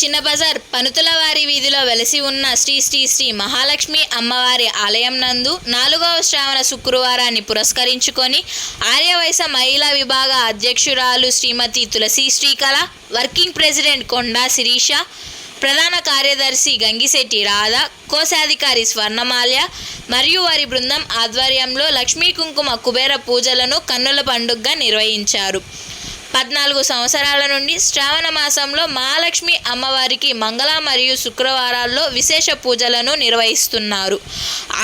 చిన్న బజార్ పనుతులవారి వీధిలో వెలసి ఉన్న శ్రీ శ్రీ శ్రీ మహాలక్ష్మి అమ్మవారి ఆలయం నందు నాలుగవ శ్రావణ శుక్రవారాన్ని పురస్కరించుకొని ఆర్యవయస మహిళా విభాగ అధ్యక్షురాలు శ్రీమతి తులసి శ్రీకళ వర్కింగ్ ప్రెసిడెంట్ కొండా శిరీష ప్రధాన కార్యదర్శి గంగిశెట్టి రాధ కోశాధికారి స్వర్ణమాల్య మరియు వారి బృందం ఆధ్వర్యంలో లక్ష్మీ కుంకుమ కుబేర పూజలను కన్నుల పండుగగా నిర్వహించారు. పద్నాలుగు సంవత్సరాల నుండి శ్రావణ మాసంలో మహాలక్ష్మి అమ్మవారికి మంగళ మరియు శుక్రవారాల్లో విశేష పూజలను నిర్వహిస్తున్నారు.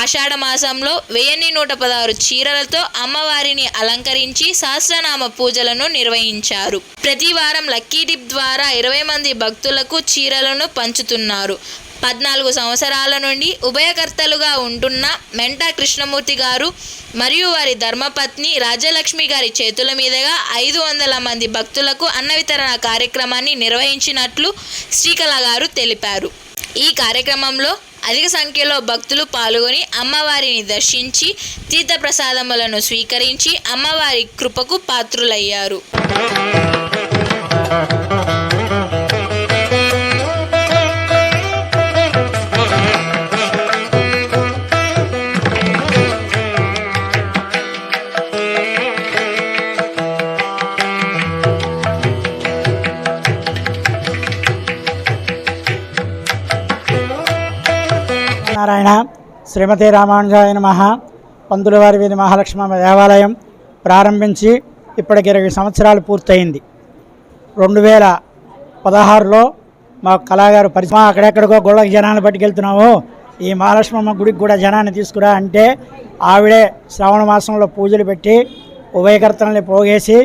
ఆషాఢ మాసంలో వెయ్యిన్ని నూట పదహారు చీరలతో అమ్మవారిని అలంకరించి సహస్రనామ పూజలను నిర్వహించారు. ప్రతి వారం లక్కీ డిప్ ద్వారా ఇరవై మంది భక్తులకు చీరలను పంచుతున్నారు. పద్నాలుగు సంవత్సరాల నుండి ఉభయకర్తలుగా ఉంటున్న మెంటా కృష్ణమూర్తి గారు మరియు వారి ధర్మపత్ని రాజలక్ష్మి గారి చేతుల మీదుగా ఐదు వందల మంది భక్తులకు అన్న వితరణ కార్యక్రమాన్ని నిర్వహించినట్లు శ్రీకళ గారు తెలిపారు. ఈ కార్యక్రమంలో అధిక సంఖ్యలో భక్తులు పాల్గొని అమ్మవారిని దర్శించి తీర్థప్రసాదములను స్వీకరించి అమ్మవారి కృపకు పాత్రులయ్యారు. నారాయణ శ్రీమతి రామానుజాయ నమ. పందులవారి వీధి మహాలక్ష్మమ్మ దేవాలయం ప్రారంభించి ఇప్పటికి ఇరవై సంవత్సరాలు పూర్తయింది. రెండు వేల పదహారులో మా కళాగారు పరిచయం అక్కడెక్కడికో గుళ్ళకి జనాన్ని పట్టుకెళ్తున్నాము ఈ మహాలక్ష్మమ్మ గుడికి కూడా జనాన్ని తీసుకురా అంటే ఆవిడే శ్రావణ మాసంలో పూజలు పెట్టి ఉభయకర్తల్ని పోగేసి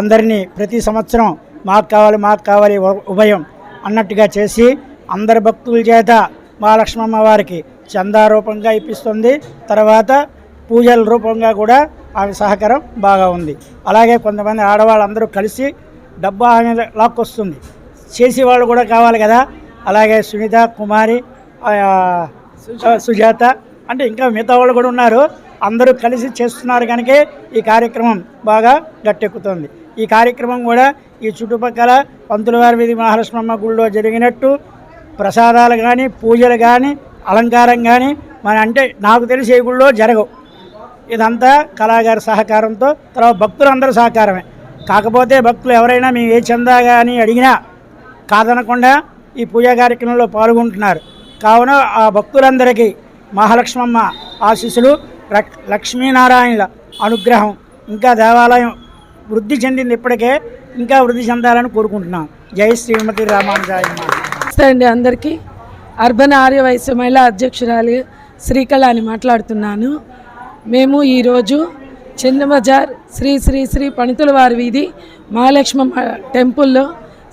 అందరినీ ప్రతి సంవత్సరం మాకు కావాలి మాకు కావాలి ఉభయం అన్నట్టుగా చేసి అందరి భక్తుల చేత మహాలక్ష్మమ్మ వారికి చందా రూపంగా ఇప్పిస్తుంది. తర్వాత పూజల రూపంగా కూడా ఆమె సహకారం బాగా ఉంది. అలాగే కొంతమంది ఆడవాళ్ళందరూ కలిసి డబ్బా ఆమె లాక్కొస్తుంది. చేసే వాళ్ళు కూడా కావాలి కదా. అలాగే సునీత కుమారి సుజాత అంటే ఇంకా మిగతా వాళ్ళు కూడా ఉన్నారు. అందరూ కలిసి చేస్తున్నారు కనుక ఈ కార్యక్రమం బాగా గట్టెక్కుతుంది. ఈ కార్యక్రమం కూడా ఈ చుట్టుపక్కల పంతులవారి వీధి మహాలక్ష్మమ్మ గుళ్ళో జరిగినట్టు ప్రసాదాలు కానీ పూజలు కానీ అలంకారం కానీ మన అంటే నాకు తెలిసి ఏ గుళ్ళో జరగవు. ఇదంతా కళాగారి సహకారంతో తర్వాత భక్తులందరూ సహకారమే. కాకపోతే భక్తులు ఎవరైనా మేము ఏ చందా కానీ అడిగినా కాదనకుండా ఈ పూజా కార్యక్రమంలో పాల్గొంటున్నారు. కావున ఆ భక్తులందరికీ మహాలక్ష్మమ్మ ఆశీస్సులు లక్- లక్ష్మీనారాయణల అనుగ్రహం ఇంకా దేవాలయం వృద్ధి చెందింది ఇప్పటికే ఇంకా వృద్ధి చెందాలని కోరుకుంటున్నాం. జై శ్రీమతి రామానుజాయ నమస్తే అండి అందరికీ. అర్బన్ ఆర్య మహిళా అధ్యక్షురాలు శ్రీకళ అని మాట్లాడుతున్నాను. మేము ఈరోజు చిన్నబజార్ శ్రీ శ్రీ శ్రీ పణితుల వారి వీధి మహాలక్ష్మ టెంపుల్లో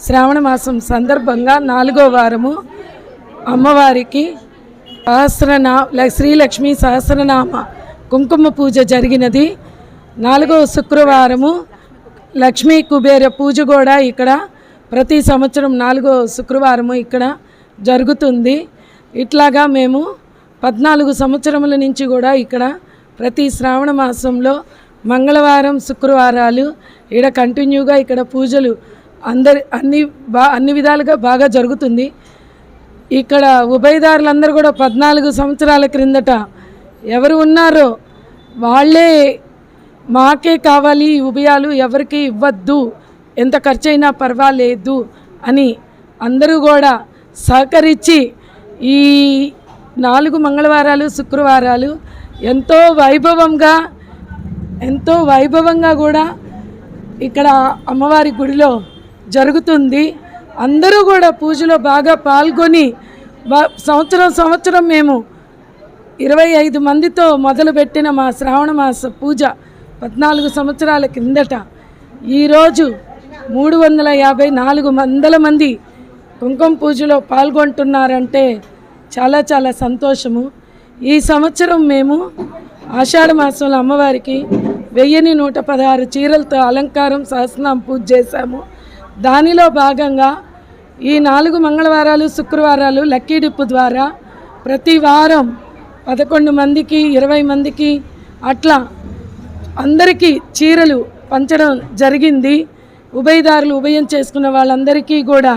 శ్రావణ మాసం సందర్భంగా నాలుగో వారము అమ్మవారికి సహస్రనా శ్రీలక్ష్మి సహస్రనామ కుంకుమ పూజ జరిగినది. నాలుగో శుక్రవారము లక్ష్మీ కుబేర పూజ కూడా ఇక్కడ ప్రతి సంవత్సరం నాలుగో శుక్రవారము ఇక్కడ జరుగుతుంది. ఇట్లాగా మేము పద్నాలుగు సంవత్సరముల నుంచి కూడా ఇక్కడ ప్రతి శ్రావణ మాసంలో మంగళవారం శుక్రవారాలు ఇక్కడ కంటిన్యూగా ఇక్కడ పూజలు అందరి అన్ని బా అన్ని విధాలుగా బాగా జరుగుతుంది. ఇక్కడ ఉభయదారులందరూ కూడా పద్నాలుగు సంవత్సరాల క్రిందట ఎవరు ఉన్నారో వాళ్ళే మాకే కావాలి ఈ ఉభయాలు ఎవరికి ఇవ్వద్దు ఎంత ఖర్చు అయినా పర్వాలేదు అని అందరూ కూడా సహకరించి ఈ నాలుగు మంగళవారాలు శుక్రవారాలు ఎంతో వైభవంగా ఎంతో వైభవంగా కూడా ఇక్కడ అమ్మవారి గుడిలో జరుగుతుంది. అందరూ కూడా పూజలో బాగా పాల్గొని సంవత్సరం సంవత్సరం మేము ఇరవై ఐదు మందితో మొదలుపెట్టిన మా శ్రావణ మాస పూజ పద్నాలుగు సంవత్సరాల కిందట. ఈరోజు మూడు వందల యాభై నాలుగు వందల మంది కుంకుమ పూజలో పాల్గొంటున్నారంటే చాలా చాలా సంతోషము. ఈ సంవత్సరం మేము ఆషాఢ మాసంలో అమ్మవారికి వెయ్యిని నూట పదహారు చీరలతో అలంకారం సహస్రనామ పూజ చేశాము. దానిలో భాగంగా ఈ నాలుగు మంగళవారాలు శుక్రవారాలు లక్కీ డిప్పు ద్వారా ప్రతి వారం పదకొండు మందికి ఇరవై మందికి అట్లా అందరికీ చీరలు పంచడం జరిగింది. ఉభయదారులు ఉభయం చేసుకున్న వాళ్ళందరికీ కూడా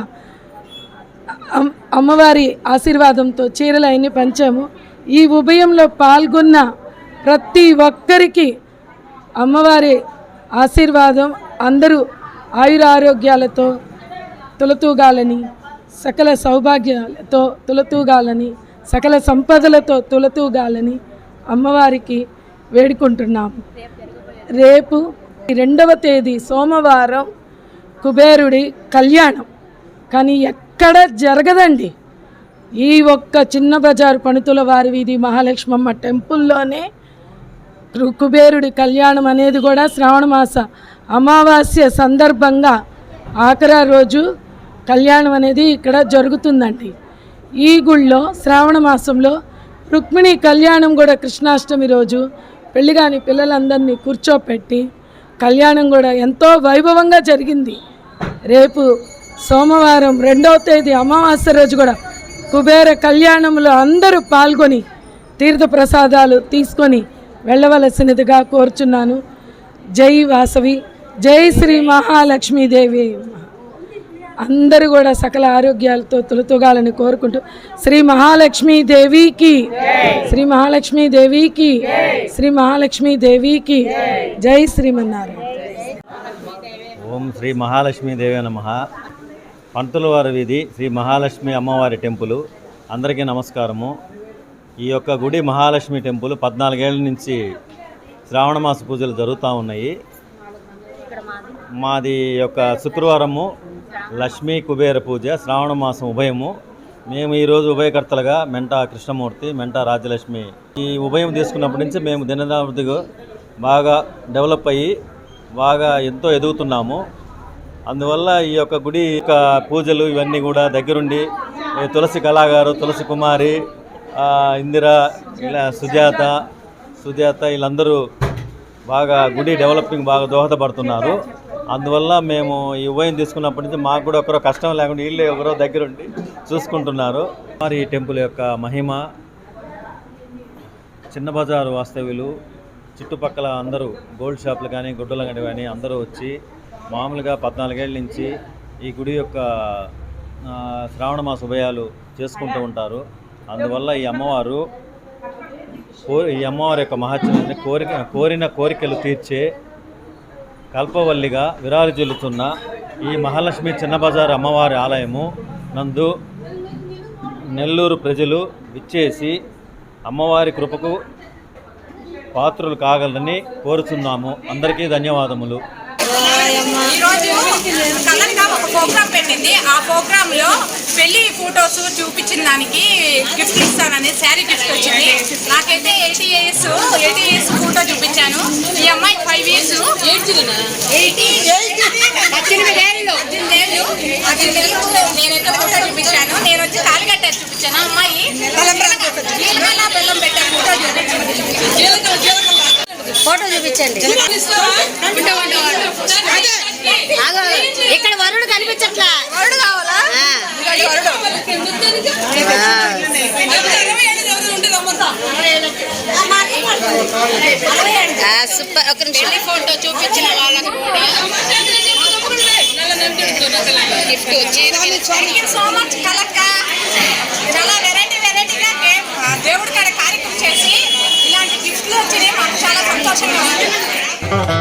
అమ్మవారి ఆశీర్వాదంతో చీరలు అన్ని పంచాము. ఈ ఉభయంలో పాల్గొన్న ప్రతి ఒక్కరికి అమ్మవారి ఆశీర్వాదం అందరూ ఆయుర ఆరోగ్యాలతో తులతూగాలని సకల సౌభాగ్యాలతో తులతూగాలని సకల సంపదలతో తులతూగాలని అమ్మవారికి వేడుకుంటున్నాము. రేపు రెండవ తేదీ సోమవారం కుబేరుడి కళ్యాణం. కానీ ఎక్కడ జరగదండి. ఈ ఒక్క చిన్న బజారు పణుతుల వారి వీధి మహాలక్ష్మమ్మ టెంపుల్లోనే కుబేరుడి కళ్యాణం అనేది కూడా శ్రావణ మాస అమావాస్య సందర్భంగా ఆఖరా రోజు కళ్యాణం అనేది ఇక్కడ జరుగుతుందండి. ఈ గుళ్ళో శ్రావణ మాసంలో రుక్మిణి కళ్యాణం కూడా కృష్ణాష్టమి రోజు పెళ్ళిగాని పిల్లలందరినీ కూర్చోపెట్టి కళ్యాణం కూడా ఎంతో వైభవంగా జరిగింది. రేపు సోమవారం రెండవ తేదీ అమావాస్య రోజు కూడా కుబేర కళ్యాణంలో అందరూ పాల్గొని తీర్థ ప్రసాదాలు తీసుకొని వెళ్ళవలసినదిగా కోరుచున్నాను. జై వాసవి జై శ్రీ మహాలక్ష్మీదేవి. అందరూ కూడా సకల ఆరోగ్యాలతో తులతూగాలని కోరుకుంటూ శ్రీ మహాలక్ష్మీదేవికి శ్రీ మహాలక్ష్మీదేవికి శ్రీ మహాలక్ష్మీదేవికి జై శ్రీమన్నారాయణ. ఓం శ్రీ మహాలక్ష్మీదేవి నమ. పంతుల వారి వీధి శ్రీ మహాలక్ష్మి అమ్మవారి టెంపుల్. అందరికీ నమస్కారము. ఈ యొక్క గుడి మహాలక్ష్మి టెంపుల్ పద్నాలుగేళ్ళ నుంచి శ్రావణ మాస పూజలు జరుగుతూ ఉన్నాయి. మాది యొక్క శుక్రవారము లక్ష్మీ కుబేర పూజ శ్రావణ మాసం ఉభయము. మేము ఈరోజు ఉభయకర్తలుగా మెంటా కృష్ణమూర్తి మెంటా రాజ్యలక్ష్మి. ఈ ఉభయం తీసుకున్నప్పటి నుంచి మేము దినదావతిగా బాగా డెవలప్ అయ్యి బాగా ఎంతో ఎదుగుతున్నాము. అందువల్ల ఈ యొక్క గుడి యొక్క పూజలు ఇవన్నీ కూడా దగ్గరుండి ఈ తులసి కళాగారు తులసి కుమారి ఇందిర ఇలా సుజాత సుజాత వీళ్ళందరూ బాగా గుడి డెవలపింగ్ బాగా దోహదపడుతున్నారు. అందువల్ల మేము ఈ ఉభయం తీసుకున్నప్పటి నుంచి మాకు కూడా ఒకరో కష్టం లేకుండా వీళ్ళే ఒకరో దగ్గరుండి చూసుకుంటున్నారు. మరి ఈ టెంపుల్ యొక్క మహిమ చిన్న బజారు వాస్తవ్యులు చుట్టుపక్కల అందరూ గోల్డ్ షాపులు కానీ గుడ్డలు కానీ అందరూ వచ్చి మామూలుగా పద్నాలుగేళ్ళ నుంచి ఈ గుడి యొక్క శ్రావణ మాస ఉభయాలు చేసుకుంటూ ఉంటారు. అందువల్ల ఈ అమ్మవారు ఈ అమ్మవారి యొక్క మహత్యాన్ని కోరిక కోరిన కోరికలు తీర్చే కల్పవల్లిగా విరాజిల్లుతున్న ఈ మహాలక్ష్మి చిన్న బజార్ అమ్మవారి ఆలయము నందు నెల్లూరు ప్రజలు విచ్చేసి అమ్మవారి కృపకు పాత్రులు కాగలని కోరుతున్నాము అందరికీ ధన్యవాదములు. ఈరోజు కలర్గా ఒక ప్రోగ్రామ్ పెట్టింది. ఆ ప్రోగ్రామ్లో పెళ్ళి ఫొటోస్ చూపించిన దానికి గిఫ్ట్ ఇస్తానని శారీ గిఫ్ట్ వచ్చింది. నాకైతే eighty years eighty years photo చూపించాను ఈ అమ్మాయి ఫైవ్ ఇయర్స్ నేనైతే ఫోటో చూపించాను. నేను వచ్చి తాలిగట్టారు చూపించాను. అమ్మాయి జీలకర్ర బెల్లం పెట్టే ఫోటో చూపించాను ఫోటో చూపించండి. ఇక్కడ వరుడు కనిపించట్లా? వరుడు కావాలా? సూపర్. ఒక నిమిషం. ఫోటో చూపించిన వాళ్ళకు కూడా గిఫ్ట్ సో మచ్ కలక్క. చాలా Ha ha ha!